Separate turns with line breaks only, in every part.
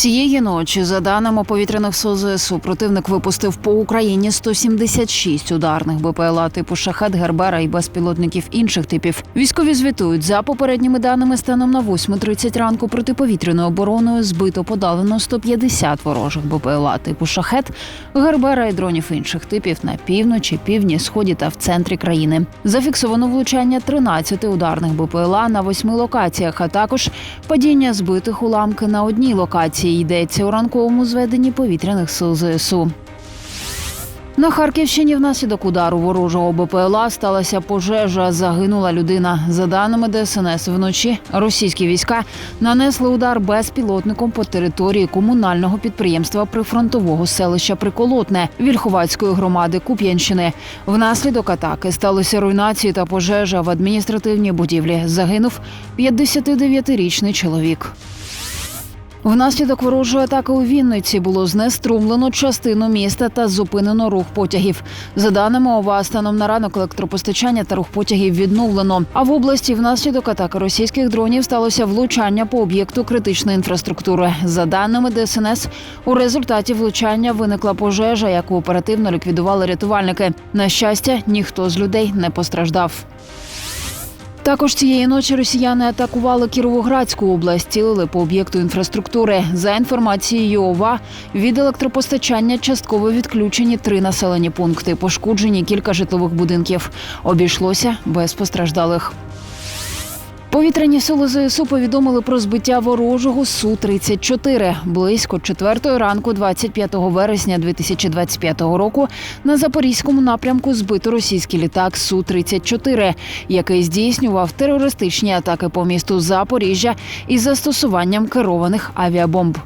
Цієї ночі, за даними повітряних сил противник випустив по Україні 176 ударних БПЛА типу шахет, гербера і безпілотників інших типів. Військові звітують за попередніми даними станом на 8.30 ранку протиповітряною обороною збито подалено 150 ворожих БПЛА типу шахет, гербера і дронів інших типів на півночі, півдні, сході та в центрі країни. Зафіксовано влучання 13 ударних БПЛА на восьми локаціях, а також падіння збитих уламки на одній локації. Йдеться у ранковому зведенні повітряних сил ЗСУ. На Харківщині внаслідок удару ворожого БПЛА сталася пожежа. Загинула людина. За даними ДСНС, вночі російські війська нанесли удар безпілотником по території комунального підприємства прифронтового селища Приколотне Вільховацької громади Куп'янщини. Внаслідок атаки сталося руйнації та пожежа в адміністративній будівлі. Загинув 59-річний чоловік. Внаслідок ворожої атаки у Вінниці було знеструмлено частину міста та зупинено рух потягів. За даними ОВА, станом на ранок електропостачання та рух потягів відновлено. А в області внаслідок атаки російських дронів сталося влучання по об'єкту критичної інфраструктури. За даними ДСНС, у результаті влучання виникла пожежа, яку оперативно ліквідували рятувальники. На щастя, ніхто з людей не постраждав. Також цієї ночі росіяни атакували Кіровоградську область, цілили по об'єкту інфраструктури. За інформацією ОВА, від електропостачання частково відключені три населені пункти. Пошкоджені кілька житлових будинків. Обійшлося без постраждалих. Повітряні сили ЗСУ повідомили про збиття ворожого су 34 близько 4 ранку, 25 вересня 2025 року. На запорізькому напрямку збито російський літак су 34 який здійснював терористичні атаки по місту Запоріжжя із застосуванням керованих авіабомб.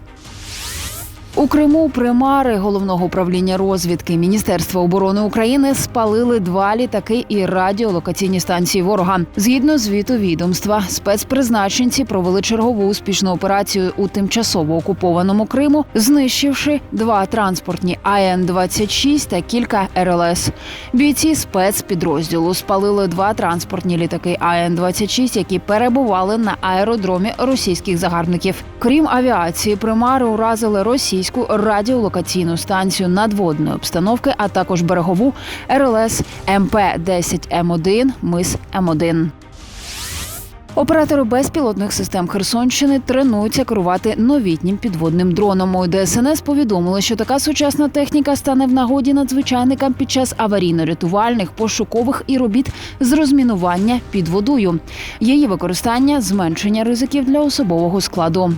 У Криму примари головного управління розвідки Міністерства оборони України спалили два літаки і радіолокаційні станції ворога. Згідно звіту відомства, спецпризначенці провели чергову успішну операцію у тимчасово окупованому Криму, знищивши два транспортні АН-26 та кілька РЛС. Бійці спецпідрозділу спалили два транспортні літаки АН-26, які перебували на аеродромі російських загарбників. Крім авіації, примари уразили російську радіолокаційну станцію надводної обстановки, а також берегову РЛС МП 10 М1 Мис М1. Оператори безпілотних систем Херсонщини тренуються керувати новітнім підводним дроном. У ДСНС повідомили, що така сучасна техніка стане в нагоді надзвичайникам під час аварійно-рятувальних, пошукових і робіт з розмінування під водою. Її використання зменшення ризиків для особового складу.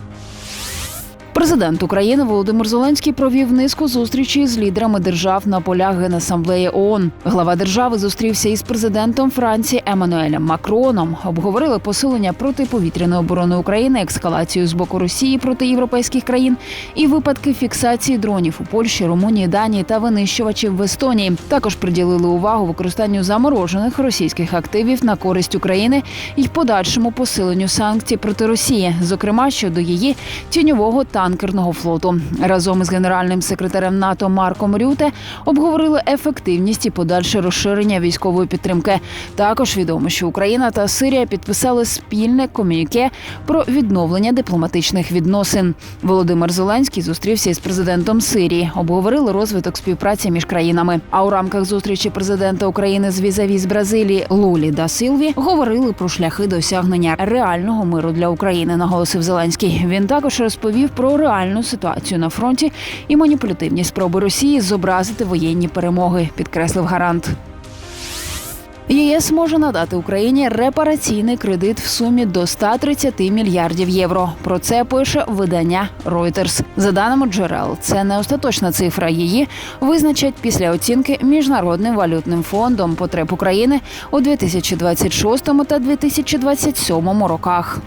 Президент України Володимир Зеленський провів низку зустрічей з лідерами держав на полях Генасамблеї ООН. Глава держави зустрівся із президентом Франції Еммануелем Макроном. Обговорили посилення протиповітряної оборони України, ескалацію з боку Росії проти європейських країн і випадки фіксації дронів у Польщі, Румунії, Данії та винищувачів в Естонії. Також приділили увагу використанню заморожених російських активів на користь України і подальшому посиленню санкцій проти Росії, зокрема щодо її тіньового танкерного флоту. Разом із генеральним секретарем НАТО Марком Рюте обговорили ефективність і подальше розширення військової підтримки. Також відомо, що Україна та Сирія підписали спільне комюніке про відновлення дипломатичних відносин. Володимир Зеленський зустрівся із президентом Сирії. Обговорили розвиток співпраці між країнами. А у рамках зустрічі президента України з візаві з Бразилії Лулі да Силві говорили про шляхи досягнення реального миру для України. Наголосив Зеленський. Він також розповів реальну ситуацію на фронті і маніпулятивні спроби Росії зобразити воєнні перемоги, підкреслив гарант. ЄС може надати Україні репараційний кредит в сумі до 130 мільярдів євро. Про це пише видання Reuters. За даними джерел, це не остаточна цифра. Її визначать після оцінки міжнародним валютним фондом потреб України у 2026 та 2027 роках.